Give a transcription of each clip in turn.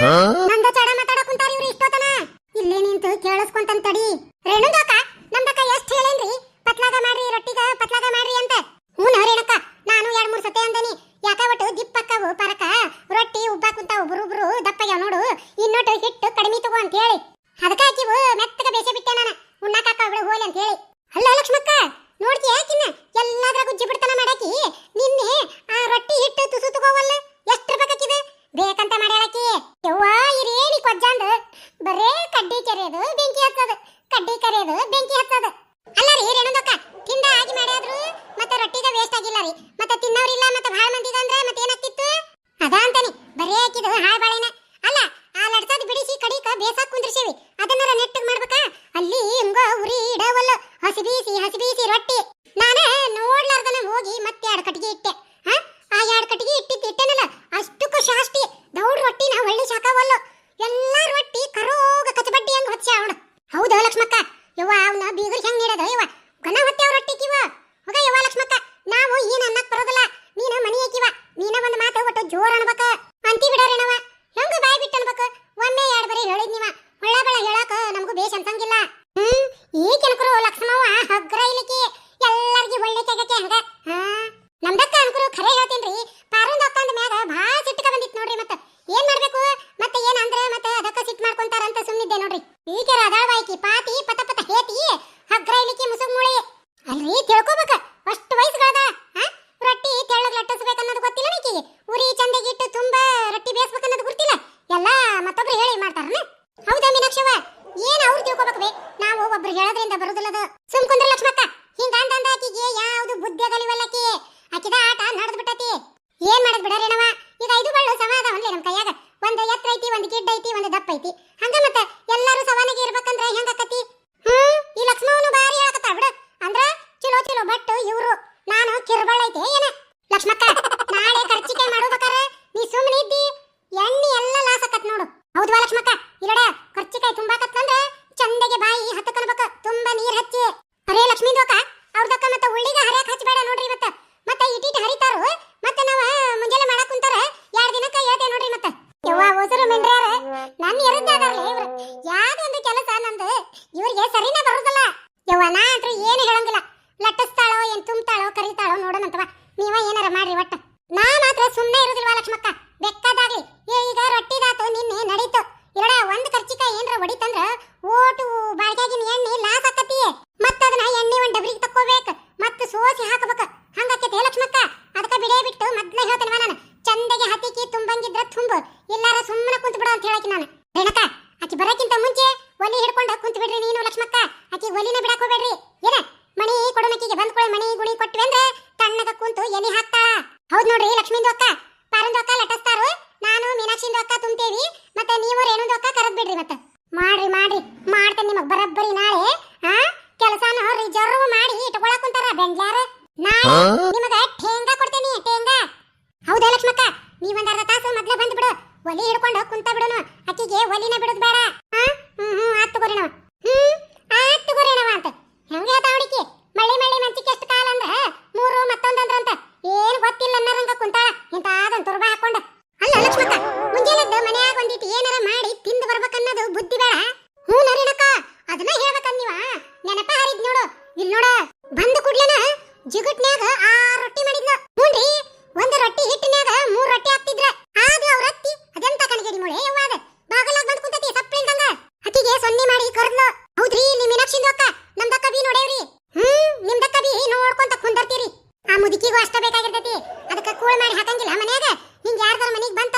嗯嗯 ಕೊಜ್ಜಂದು ಬರೇ ಕಡ್ಡಿ ಕೆರೆಯೋದು ಬೆಂಕಿ ಹಚ್ಚೋದು ಕಡ್ಡಿ ಕರೆಯೋದು ಬೆಂಕಿ ಹಚ್ಚೋದು ಅಲ್ಲ ರೀ ರೇಣುದಕ್ಕ ತಿಂದ ಆಗಿ ಮಾಡ್ಯಾದ್ರು ಮತ್ತೆ ರೊಟ್ಟಿಗ ವೇಸ್ಟ್ ಆಗಿಲ್ಲ ರೀ. ಮತ್ತೆ ತಿನ್ನೋರಿಲ್ಲ ಮತ್ತೆ ಭಾಳ ಮಂದಿ ಅಂದ್ರೆ ಮತ್ತೆ ಏನಾಗ್ತಿತ್ತು? ಅದ ಅಂತಾನೆ, ಬರೇ ಹಾಕಿದು ಹಾಳು ಬಾಳೆನ. ಅಲ್ಲ, ಆ ಲಡ್ಸದ್ ಬಿಡಿಸಿ ಕಡಿಕ ಬೇಸಾಕ್ ಕುಂದ್ರಿಸೀವಿ. ಅದ ಬೀಗರ್ ಹೆಂಗ್ ನೀಡದ ಏನ್ ಮಾಡಕ್ ಬಿಡ್ರಿ ರೇಣವ ಉಸಿರು ಮಿಂಡ್ರ್ಯಾರ? ನನ್ನ ಎರುದ್ದ ಇವ್ರು. ಯಾವ್ದೊಂದು ಕೆಲಸ ನಂದು, ಇವ್ರಿಗೆ ಸರಿನೇ ಬರುದಿಲ್ಲ. ಯವ್ವ, ನಾ ಅಂತ್ರು ಏನು ಹೇಳಂಗಿಲ್ಲ. ಲಟ್ಟಿಸ್ತಾಳೋ, ಏನ್ ತುಂಬ್ತಾಳೋ, ಕರಿತಾಳೋ ನೋಡೋಣಂತವ. ನೀವ ಏನಾರ ಮಾಡ್ರಿ ಒಟ್ಟ. ನಾ ಮಾತ್ರ ಸುಮ್ಮನೆ ಇರುದಿಲ್ವಾ ಲಕ್ಷ್ಮಕ್ಕ? ಬೆಕ್ಕದಾಗ್ಲಿ. ಏ, ಈಗ ರೊಟ್ಟಿದಾತು, ನಿನ್ನೆ ನಡೀತು. ಇರಡ ಒಂದ್ ಖರ್ಚಿಕ ಏನ್ರ ಹೊಡಿತಂದ್ರ ಓಟು ಬಾಳ್ಗ್ಯಾಗಿನ ಎಣ್ಣಿ ಲಾಸ್ ಆಕತಿಯೇ ಮತ್ತ ಅದನ್ನ ಎಣ್ಣಿ ಒಂದ್ ಡಬ್ರಿಗೆ ತಕ್ಕೋಬೇಕು. ಮತ್ತ ಸೋಸಿ ಹಾಕಬೇಕು. ಹಂಗಾಕೈತೆ ಲಕ್ಷ್ಮಕ್ಕ? ಅದಕ್ಕ ಬಿಡೇ ಬಿಟ್ಟು ಮೊದ್ಲ ಹೇಳ್ತೇನೆ ನಾನು. ಬಿಡ್ರಿ ನೀನು, ಲಕ್ಷ್ಮಕ್ಕ. ಆಕಿ ಒಲಿನ ಬಿಡಕ್ ಹೋಗ್ಬೇಡ್ರಿ. ಏನ? ಮಣಿ ಕೊಡೋನಕ್ಕಿಗೆ ಬಂದ್ ಕೊಳೆ ಮಣಿ ಗುಣಿ ಕೊಟ್ವಿ ಅಂದ್ರೆ ತಣ್ಣಗ ಕುಂತು ಎಲಿ ಹಾಕ್ತಾ. ಹೌದ್ ನೋಡ್ರಿ, ಲಕ್ಷ್ಮೀಂದು ಅಕ್ಕ, ಪಾರಂದು ಅಕ್ಕ ಲಟಸ್ತಾರು. ನಾನು ಮೀನಾಕ್ಷಿಂದು ಅಕ್ಕ ತುಂಬ್ತೇವಿ. ಮತ್ತೆ ನೀವು ರೇಣುದು ಅಕ್ಕ ಕರೆದ್ ಬಿಡ್ರಿ ಮತ್ತೆ. ಮಾಡ್ರಿ ಮಾಡ್ರಿ. ಮಾಡ್ತೇನೆ ನಿಮಗ್ ಬರಬ್ಬರಿ ನಾಳೆ. ಆ? ಕೆಲಸನ ರಿಸರ್ವ್ ಮಾಡಿ ಇಟ್ಕೊಳಕ್ ಕುಂತಾರ ಬೆಂಜಾರ ನಾಳೆ ಗೊತ್ತಂಗಿಲ್ಲ ಮನ್ಯಾಗ ಹಿಂಗೆ ಯಾರ್ದಾರ ಮನೆಗೆ ಬಂದು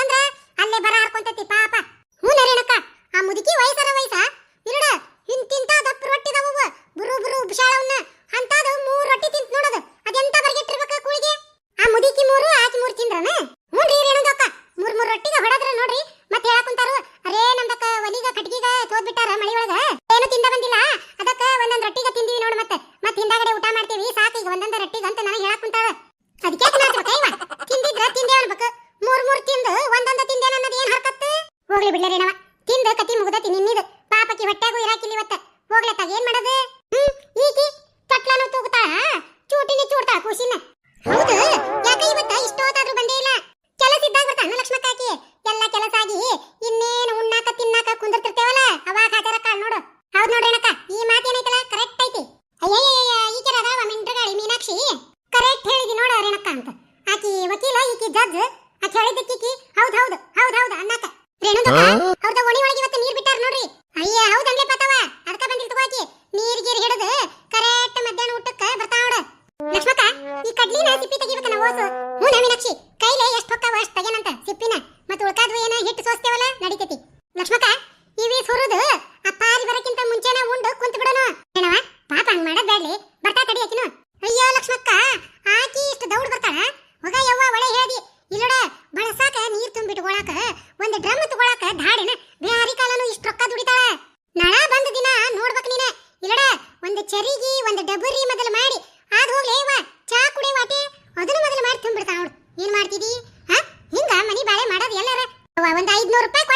ಸುಳ್ಳರೇನವ ತಿಂದ, ಕತಿ ಮುಗ್ದತಿ ನಿನ್ನಿದ ಪಾಪಕ್ಕೆ ಹೊಟ್ಟೆಗೂ ಇರಾಕಿಲ್ಲ ಇವತ್ತ. ಹೋಗ್ಲತ್ತಾಗ ಏನ್ ಮಾಡೋದು? ಹ್ಮ್, ಈಕಿ ಚಟ್ಲನು ತೂಗುತ್ತಾಳ ಚೂಟಿನಿ ಚೂಡ್ತಾಳ ಕೂಸಿನ. ಹೌದು, ಯಾಕ ಇವತ್ತ ಇಷ್ಟೋತ್ತಾದ್ರೂ ಬಂದೇ ಇಲ್ಲ? ಕೆಲಸ ಇದ್ದಾಗ ಬರ್ತಾನ ಲಕ್ಷ್ಮಕ್ಕಾಕಿ ಎಲ್ಲ ಕೆಲಸ ಆಗಿ ಇನ್ನೇನು ಉಣ್ಣಾಕ, ತಿನ್ನಾಕ ಕುಂದಿರ್ತಿರ್ತೇವಲ್ಲ? ಅವಾಗ ಹಾಜರ ನೋಡು. ಹೌದ್ ನೋಡ್ರಿ ಕಡಿ ಆಕಿನ ಅಯ್ಯೋ ಲಕ್ಷ್ಮಕ್ಕ, ಆಕಿ ಇಷ್ಟು ದೌಡ್ ಬರ್ತಾಳ? ಹೊಗ ಯವ್ವ ಒಳೆ ಹೇಳಿ ಇಲ್ಲೋಡ ಬಳಸಾಕ ನೀರ್ ತುಂಬಿಟ್ಕೊಳಾಕ ಒಂದ್ ಡ್ರಮ್ ತಗೊಳಾಕ ಧಾಡಿನ, ಬ್ಯಾರಿ ಕಾಲನು ಇಷ್ಟು ರೊಕ್ಕ ದುಡಿತಾಳ. ನಳ ಬಂದ ದಿನ ನೋಡ್ಬೇಕ್ ನೀನ. ಇಲ್ಲೋಡ ಒಂದ್ ಚರಿಗಿ, ಒಂದ್ ಡಬರಿ ಮೊದಲು ಮಾಡಿ, ಆದ ಹೋಗ್ಲೇ ಯವ್ವ, ಚಾ ಕುಡಿ ವಾಟೆ. ಅದನ್ನ ಮೊದಲು ಮಾಡಿ ತುಂಬಿಡ್ತಾಳ ನೋಡು. ಏನ್ ಮಾಡ್ತಿದಿ? ಹ? ಹಿಂಗ ಮನಿ ಬಾಳೆ ಮಾಡೋದು ಎಲ್ಲಾರ? ಒಂದ್ ಐದ್ನೂರು ರೂಪಾಯಿ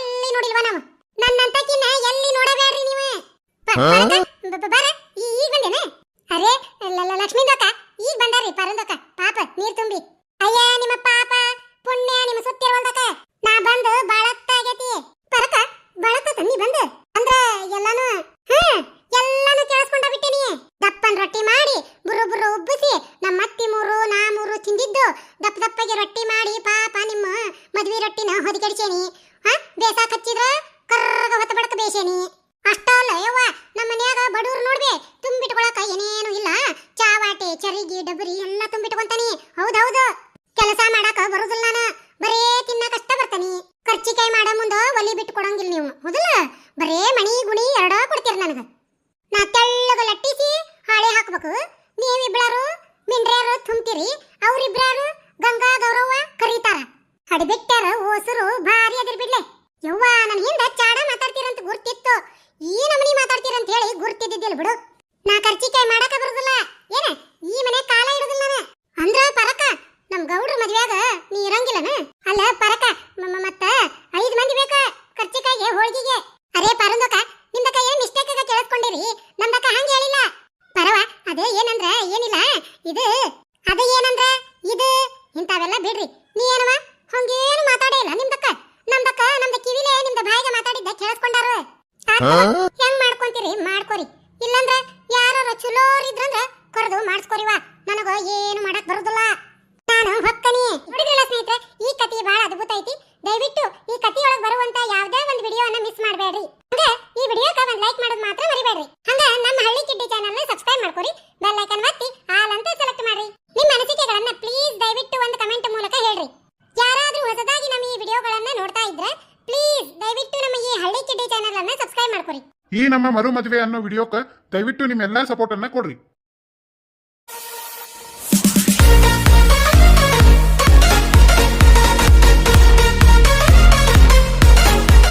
ಎಲ್ಲಿ ನೋಡಿಲ್ವಾ ನಾವು? ನನ್ನಂತಕಿನ ಎಲ್ಲಿ ನೋಡಬೇಡ್ರಿ ನೀವು? ಮಾಡ್ಬೇಕು ನೀವಿಬ್ರಾರು ಮಿಂಡ್ರ್ಯಾರು ತುಂಬ್ತೀರಿ ಅವ್ರಿಬ್ರಾರು ಗಂಗಾ ಗೌರವ್ವ ಕರೀತಾರ. ಹಡಿಬಿಟ್ಟಾರ ಓಸರು ಭಾರಿ ಅದಿರ್ ಬಿಡ್ಲೆ ಯವ್ವ, ನನ್ ಹಿಂದ ಚಾಡ ಮಾತಾಡ್ತೀರಂತ ಗುರ್ತಿತ್ತು. ಈ ನಮನಿ ಮಾತಾಡ್ತೀರಂತ ಹೇಳಿ ಗುರ್ತಿದ್ದಿದ್ದಿಲ್ಲ ಬಿಡು. ನಾ ಕರ್ಚಿಕಾಯಿ ಮಾಡಕ ಬರುದಿಲ್ಲ. ಏನ, ಈ ಮನೆ ಕಾಲ ಇಡುದಿಲ್ಲ ಅಂದ್ರ ಪರಕ, ನಮ್ ಗೌಡ್ರ ಮದ್ವೆಯಾಗ ನೀ ಇರಂಗಿಲ್ಲನ? ಬಿಡ್ರಿ. ನೀ ಏನವ ಹಂಗೇನು ಮಾತಾಡೇ ಇಲ್ಲ. ನಿಮ್ದಕ್ಕ? ನಮ್ದಕ್ಕ? ನಮ್ದ ಕಿವಿಲೇ ನಿಮ್ದ ಬಾಯಿಗೆ ಮಾತಾಡಿದ್ದ. ಕೇಳಿಸ್ಕೊಂಡಾರ ಚಾನೆಲ್ ಮಾಡ್ಕೊರಿ. ಈ ನಮ್ಮ ಮರು ಮದುವೆ ಅನ್ನೋ ವಿಡಿಯೋಕ್ಕೆ ದಯವಿಟ್ಟು ನಿಮ್ಮೆಲ್ಲ ಸಪೋರ್ಟ್ ಅನ್ನ ಕೊಡ್ರಿ.